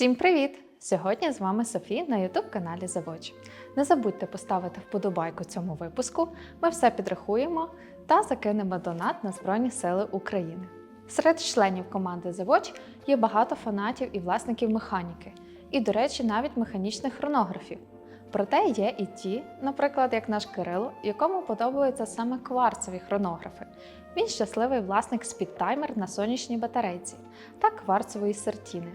Всім привіт! Сьогодні з вами Софія на youtube каналі Завоч. Не забудьте поставити вподобайку цьому випуску. Ми все підрахуємо та закинемо донат на Збройні Сили України. Серед членів команди Завоч є багато фанатів і власників механіки, і, до речі, навіть механічних хронографів. Проте є і ті, наприклад, як наш Кирило, якому подобаються саме кварцеві хронографи. Він щасливий власник спідтаймер на сонячній батарейці та кварцевої сертіни.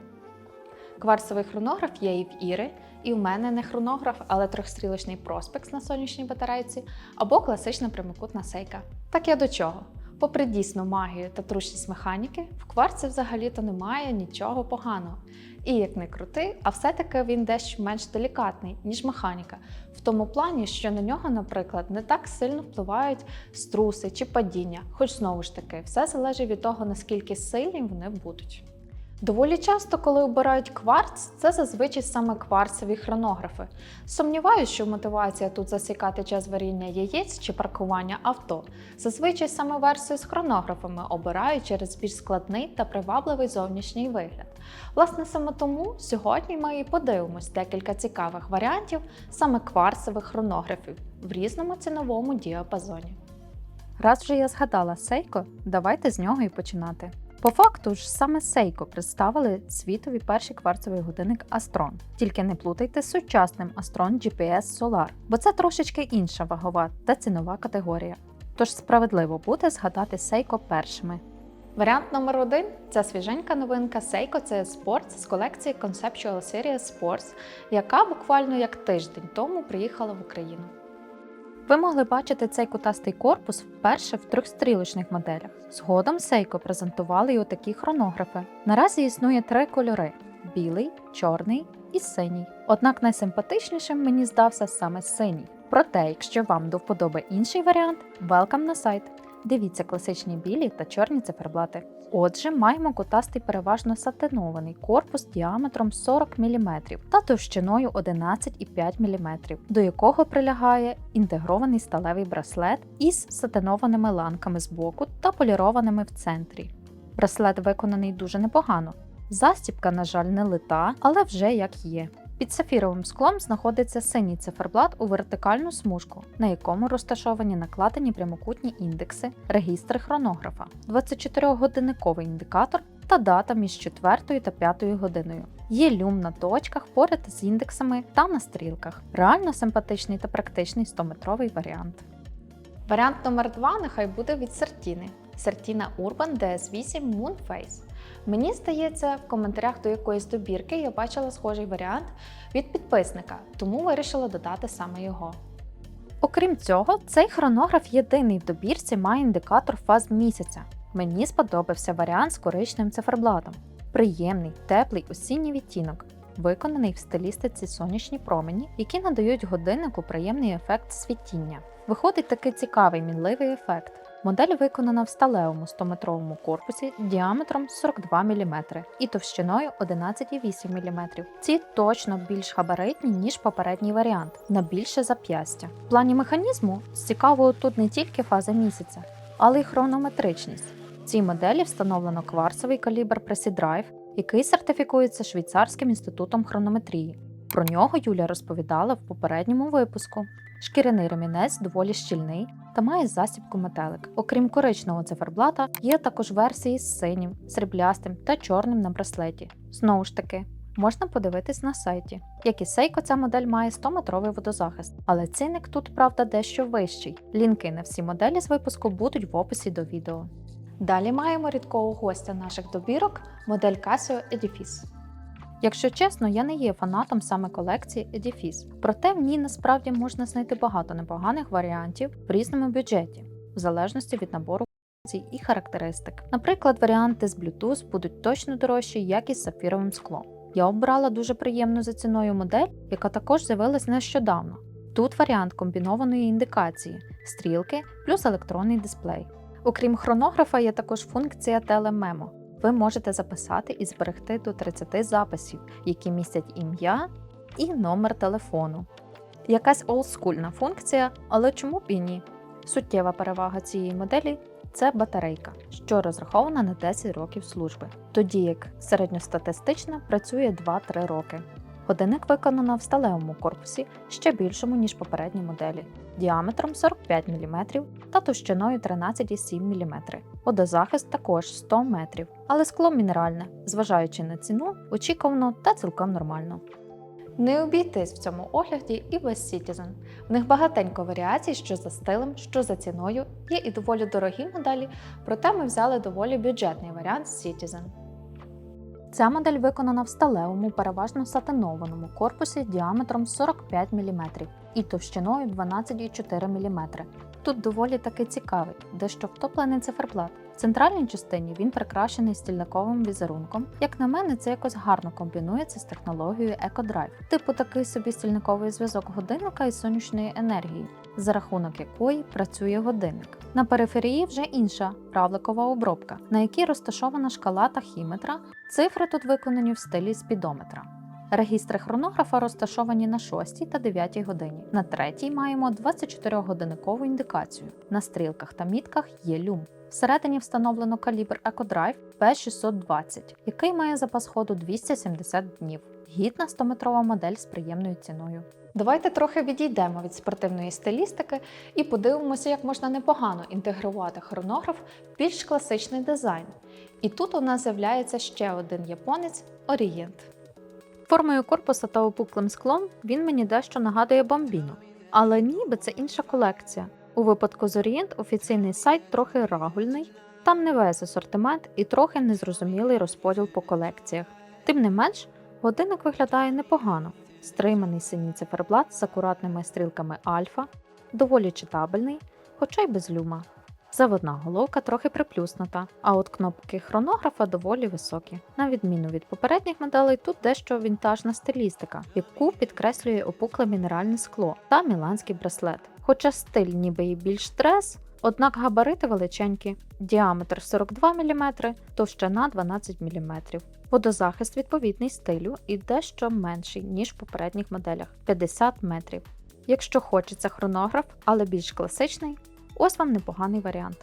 Кварцевий хронограф є і в Іри, і в мене не хронограф, але трьохстрілочний проспекс на сонячній батарейці або класична прямокутна сейка. Так я до чого? Попри дійсну магію та трушність механіки, в кварці взагалі-то немає нічого поганого. І як не крути, а все-таки він дещо менш делікатний, ніж механіка, в тому плані, що на нього, наприклад, не так сильно впливають струси чи падіння, хоч знову ж таки, все залежить від того, наскільки сильні вони будуть. Доволі часто, коли обирають кварц, це зазвичай саме кварцеві хронографи. Сумніваюся, що мотивація тут засікати час варіння яєць чи паркування авто. Зазвичай саме версію з хронографами обирають через більш складний та привабливий зовнішній вигляд. Власне, саме тому сьогодні ми і подивимось декілька цікавих варіантів саме кварцевих хронографів в різному ціновому діапазоні. Раз вже я згадала Seiko, давайте з нього і починати. По факту ж саме Seiko представили світові перший кварцевий годинник Astron. Тільки не плутайте з сучасним Astron GPS Solar, бо це трошечки інша вагова та цінова категорія. Тож справедливо буде згадати Seiko першими. Варіант номер один це свіженька новинка Seiko CS Sports з колекції Conceptual Series Sports, яка буквально як тиждень тому приїхала в Україну. Ви могли бачити цей кутастий корпус вперше в трьохстрілочних моделях. Згодом Seiko презентували й отакі хронографи. Наразі існує три кольори: білий, чорний і синій. Однак найсимпатичнішим мені здався саме синій. Проте, якщо вам до вподоби інший варіант, welcome на сайт. Дивіться класичні білі та чорні циферблати. Отже, маємо кутастий переважно сатинований корпус діаметром 40 мм та товщиною 11,5 мм, до якого прилягає інтегрований сталевий браслет із сатинованими ланками з боку та полірованими в центрі. Браслет виконаний дуже непогано. Застібка, на жаль, не лита, але вже як є. Під сафіровим склом знаходиться синій циферблат у вертикальну смужку, на якому розташовані накладені прямокутні індекси, регістри хронографа, 24-годинниковий індикатор та дата між 4 та 5 годиною. Є люм на точках поряд з індексами та на стрілках. Реально симпатичний та практичний 100-метровий варіант. Варіант номер 2 нехай буде від Сертіни. Сертіна Urban DS8 Moonface. Мені здається, в коментарях до якоїсь добірки я бачила схожий варіант від підписника, тому вирішила додати саме його. Окрім цього, цей хронограф єдиний в добірці має індикатор фаз місяця. Мені сподобався варіант з коричневим циферблатом. Приємний, теплий осінній відтінок, виконаний в стилістиці сонячні промені, які надають годиннику приємний ефект світіння. Виходить такий цікавий мінливий ефект. Модель виконана в сталевому 100-метровому корпусі діаметром 42 мм і товщиною 11,8 мм. Ці точно більш габаритні, ніж попередній варіант, на більше зап'ястя. В плані механізму цікавою тут не тільки фаза місяця, але й хронометричність. В цій моделі встановлено кварцевий калібр Preci Drive, який сертифікується Швейцарським інститутом хронометрії. Про нього Юля розповідала в попередньому випуску. Шкіряний ремінець доволі щільний та має засібку метелик. Окрім коричного циферблата, є також версії з синім, сріблястим та чорним на браслеті. Знову ж таки, можна подивитись на сайті. Як і Seiko, ця модель має 100-метровий водозахист, але цінник тут, правда, дещо вищий. Лінки на всі моделі з випуску будуть в описі до відео. Далі маємо рідкого гостя наших добірок модель Casio Edifice. Якщо чесно, я не є фанатом саме колекції Edifice, проте в ній насправді можна знайти багато непоганих варіантів в різному бюджеті, в залежності від набору і характеристик. Наприклад, варіанти з Bluetooth будуть точно дорожчі, як і з сапфіровим склом. Я обрала дуже приємну за ціною модель, яка також з'явилась нещодавно. Тут варіант комбінованої індикації, стрілки плюс електронний дисплей. Окрім хронографа, є також функція телемемо. Ви можете записати і зберегти до 30 записів, які містять ім'я і номер телефону. Якась олдскульна функція, але чому б і ні? Суттєва перевага цієї моделі це батарейка, що розрахована на 10 років служби, тоді як середньостатистична працює 2-3 роки. Годинник виконано в сталевому корпусі ще більшому, ніж попередні моделі, діаметром 45 мм та товщиною 13,7 мм. Водозахист також 100 метрів, але скло мінеральне, зважаючи на ціну, очікувано та цілком нормально. Не обійтись в цьому огляді і без Citizen. В них багатенько варіацій, що за стилем, що за ціною, є і доволі дорогі моделі, проте ми взяли доволі бюджетний варіант Citizen. Ця модель виконана в сталевому, переважно сатинованому корпусі діаметром 45 мм і товщиною 12,4 мм. Тут доволі таки цікавий, дещо втоплений циферблат. В центральній частині він прикрашений стільниковим візерунком. Як на мене, це якось гарно комбінується з технологією EcoDrive, типу такий собі стільниковий зв'язок годинника і сонячної енергії, за рахунок якої працює годинник. На периферії вже інша равликова обробка, на якій розташована шкала тахіметра. Цифри тут виконані в стилі спідометра. Регістри хронографа розташовані на 6 та 9 годині. На третій маємо 24-годинникову індикацію. На стрілках та мітках є люм. Всередині встановлено калібр EcoDrive P620, який має запас ходу 270 днів. Гідна 100-метрова модель з приємною ціною. Давайте трохи відійдемо від спортивної стилістики і подивимося, як можна непогано інтегрувати хронограф в більш класичний дизайн. І тут у нас з'являється ще один японець Орієнт. Формою корпуса та опуклим склом він мені дещо нагадує бомбіну, але ніби це інша колекція. У випадку з Орієнт офіційний сайт трохи рагульний, там не весь асортимент і трохи незрозумілий розподіл по колекціях. Тим не менш, годинник виглядає непогано. Стриманий синій циферблат з акуратними стрілками альфа, доволі читабельний, хоча й без люма. Заводна головка трохи приплюснута, а от кнопки хронографа доволі високі. На відміну від попередніх моделей, тут дещо вінтажна стилістика, яку підкреслює опукле мінеральне скло та міланський браслет. Хоча стиль ніби і більш трес, однак габарити величенькі, діаметр 42 мм, товщина 12 мм. Водозахист відповідний стилю і дещо менший, ніж в попередніх моделях 50 метрів. Якщо хочеться хронограф, але більш класичний, ось вам непоганий варіант.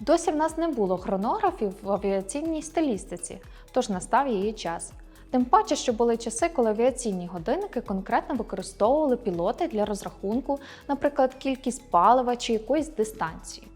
Досі в нас не було хронографів в авіаційній стилістиці, тож настав її час. Тим паче, що були часи, коли авіаційні годинники конкретно використовували пілоти для розрахунку, наприклад, кількість палива чи якоїсь дистанції.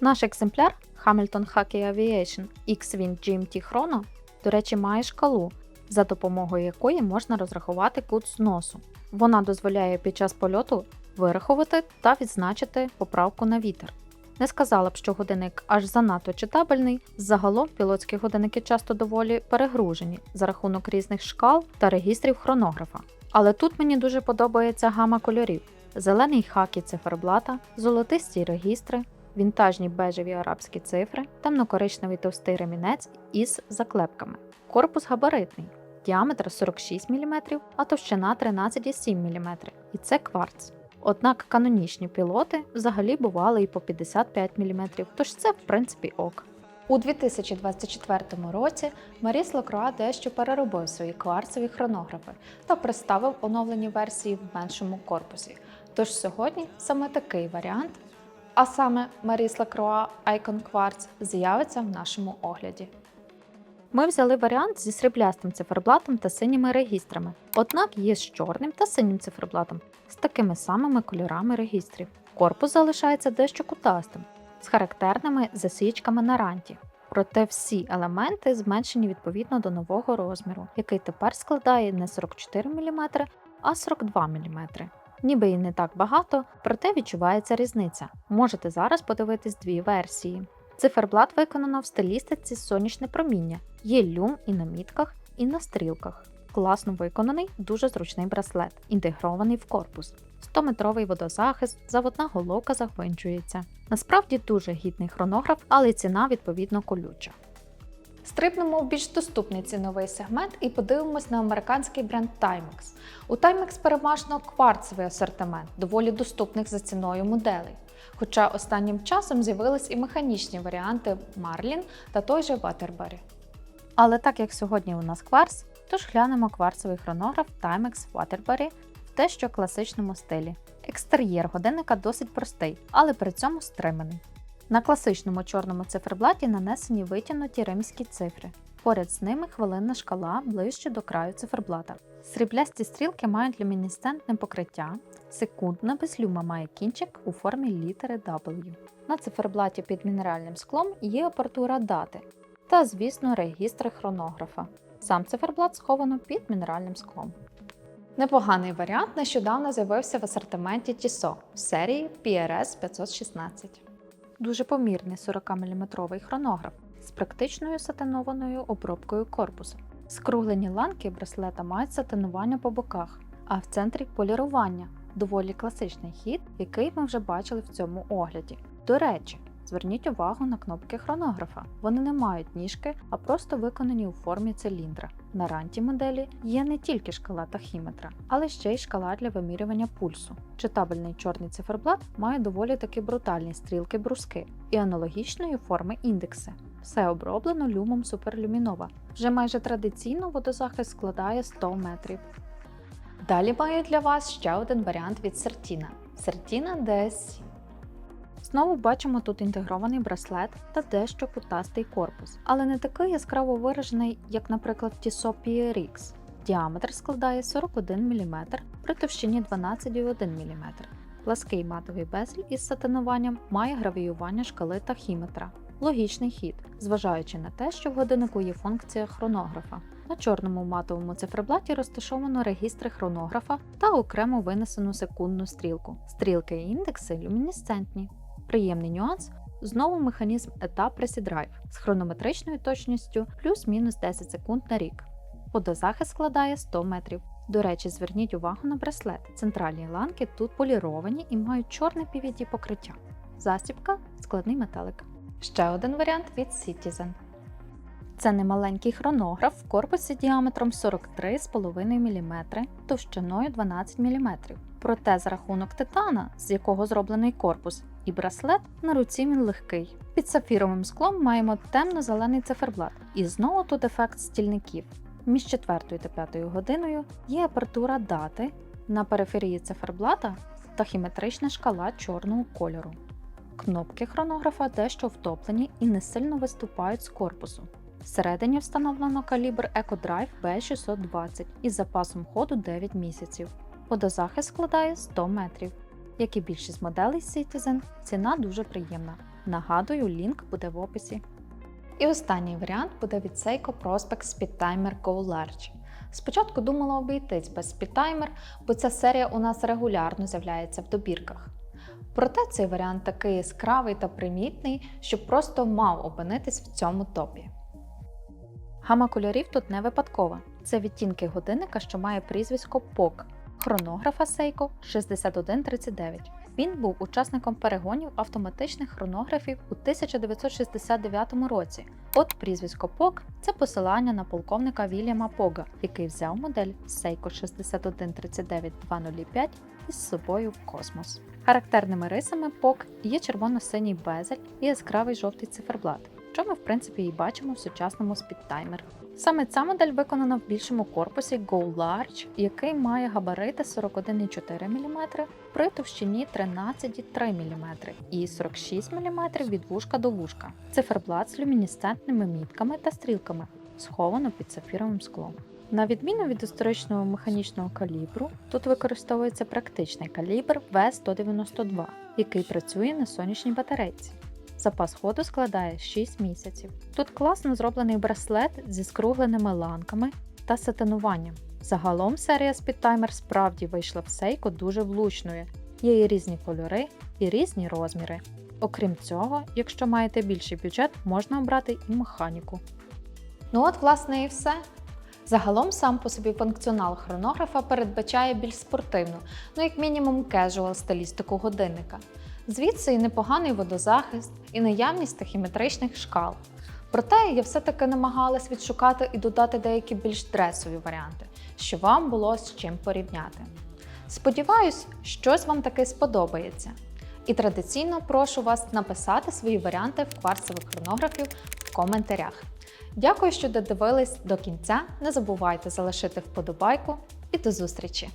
Наш екземпляр Hamilton Hockey Aviation X-Wing GMT Chrono, до речі, має шкалу, за допомогою якої можна розрахувати кут зносу. Вона дозволяє під час польоту вирахувати та відзначити поправку на вітер. Не сказала б, що годинник аж занадто читабельний. Загалом пілотські годинники часто доволі перегружені за рахунок різних шкал та регістрів хронографа. Але тут мені дуже подобається гама кольорів: зелений хакі циферблата, золотисті регістри, вінтажні бежеві арабські цифри, темно-коричневий товстий ремінець із заклепками. Корпус габаритний, діаметр 46 мм, а товщина 13,7 мм. І це кварц. Однак канонічні пілоти взагалі бували і по 55 мм, тож це в принципі ок. У 2024 році Маріс Лакруа дещо переробив свої кварцеві хронографи та представив оновлені версії в меншому корпусі. Тож сьогодні саме такий варіант, а саме Маріс Лакруа Icon Quartz, з'явиться в нашому огляді. Ми взяли варіант зі сріблястим циферблатом та синіми регістрами, однак є з чорним та синім циферблатом з такими самими кольорами регістрів. Корпус залишається дещо кутастим, з характерними засічками на ранті. Проте всі елементи зменшені відповідно до нового розміру, який тепер складає не 44 мм, а 42 мм. Ніби і не так багато, проте відчувається різниця. Можете зараз подивитись дві версії. Циферблат виконано в стилістиці сонячне проміння. Є люм і на мітках, і на стрілках. Класно виконаний, дуже зручний браслет, інтегрований в корпус. 100-метровий водозахист, заводна головка загвинчується. Насправді дуже гідний хронограф, але ціна відповідно колюча. Стрибнемо в більш доступний ціновий сегмент і подивимось на американський бренд Timex. У Timex переважно кварцевий асортимент, доволі доступних за ціною моделей. Хоча останнім часом з'явились і механічні варіанти Marlin та той же Waterbury. Але так як сьогодні у нас кварц, тож глянемо кварцевий хронограф Timex Waterbury в дещо класичному стилі. Екстер'єр годинника досить простий, але при цьому стриманий. На класичному чорному циферблаті нанесені витягнуті римські цифри. Поряд з ними хвилинна шкала ближче до краю циферблата. Сріблясті стрілки мають люмінесцентне покриття, секундна без люма має кінчик у формі літери W. На циферблаті під мінеральним склом є апаратура дати та, звісно, регістр хронографа. Сам циферблат сховано під мінеральним склом. Непоганий варіант нещодавно з'явився в асортименті Tissot в серії PRS 516. Дуже помірний 40-мм хронограф з практичною сатинованою обробкою корпусу. Скруглені ланки браслета мають сатинування по боках, а в центрі полірування доволі класичний хід, який ми вже бачили в цьому огляді. До речі, зверніть увагу на кнопки хронографа. Вони не мають ніжки, а просто виконані у формі циліндра. На ранті моделі є не тільки шкала тахіметра, але ще й шкала для вимірювання пульсу. Читабельний чорний циферблат має доволі таки брутальні стрілки бруски і аналогічної форми індекси. Все оброблено люмом суперлюмінова. Вже майже традиційно водозахист складає 100 метрів. Далі маю для вас ще один варіант від Certina – Certina DS7. Знову бачимо тут інтегрований браслет та дещо кутастий корпус, але не такий яскраво виражений, як, наприклад, Tissot PRX. Діаметр складає 41 мм при товщині 12,1 мм. Плаский матовий безель із сатинуванням має гравіювання шкали тахіметра. Логічний хід, зважаючи на те, що в годиннику є функція хронографа. На чорному матовому циферблаті розташовано регістри хронографа та окремо винесену секундну стрілку. Стрілки і індекси люмінесцентні. Приємний нюанс знову механізм етап Drive з хронометричною точністю плюс-мінус 10 секунд на рік. Водозахист складає 100 метрів. До речі, зверніть увагу на браслет. Центральні ланки тут поліровані і мають чорне PVD покриття. Застібка складний металик. Ще один варіант від Citizen. Це немаленький хронограф в корпусі діаметром 43,5 мм, товщиною 12 мм. Проте за рахунок титана, з якого зроблений корпус, і браслет на руці він легкий. Під сапфіровим склом маємо темно-зелений циферблат. І знову тут ефект стільників. Між 4 та 5 годиною є апертура дати, на периферії циферблата тахіметрична шкала чорного кольору. Кнопки хронографа дещо втоплені і не сильно виступають з корпусу. Всередині встановлено калібр EcoDrive B620 із запасом ходу 9 місяців. Водозахист складає 100 метрів. Як і більшість моделей Citizen, ціна дуже приємна. Нагадую, лінк буде в описі. І останній варіант буде від Seiko Prospex Speedtimer Go Large. Спочатку думала обійтись без Speedtimer, бо ця серія у нас регулярно з'являється в добірках. Проте цей варіант такий яскравий та примітний, що просто мав опинитись в цьому топі. Гама кольорів тут не випадкова. Це відтінки годинника, що має прізвисько ПОК, хронографа Seiko 6139. Він був учасником перегонів автоматичних хронографів у 1969 році. От прізвисько Пок – це посилання на полковника Вільяма Пога, який взяв модель Seiko 6139-205 із собою в космос. Характерними рисами Пок є червоно-синій безель і яскравий жовтий циферблат, що ми в принципі і бачимо в сучасному спідтаймер. Саме ця модель виконана в більшому корпусі Go Large, який має габарити 41,4 мм при товщині 13,3 мм і 46 мм від вушка до вушка. Циферблат з люмінесцентними мітками та стрілками, сховано під сапфіровим склом. На відміну від історичного механічного калібру, тут використовується практичний калібр V192, який працює на сонячній батарейці. Запас ходу складає 6 місяців. Тут класно зроблений браслет зі скругленими ланками та сатинуванням. Загалом серія Speedtimer справді вийшла в сейко дуже влучною. Є і різні кольори, і різні розміри. Окрім цього, якщо маєте більший бюджет, можна обрати і механіку. Ну от, власне, і все. Загалом сам по собі функціонал хронографа передбачає більш спортивну, ну як мінімум кежуал стилістику годинника. Звідси і непоганий водозахист, і наявність тахіметричних шкал. Проте я все-таки намагалась відшукати і додати деякі більш дресові варіанти, щоб вам було з чим порівняти. Сподіваюсь, щось вам таки сподобається. І традиційно прошу вас написати свої варіанти в кварцевих хронографів в коментарях. Дякую, що додивились до кінця. Не забувайте залишити вподобайку і до зустрічі!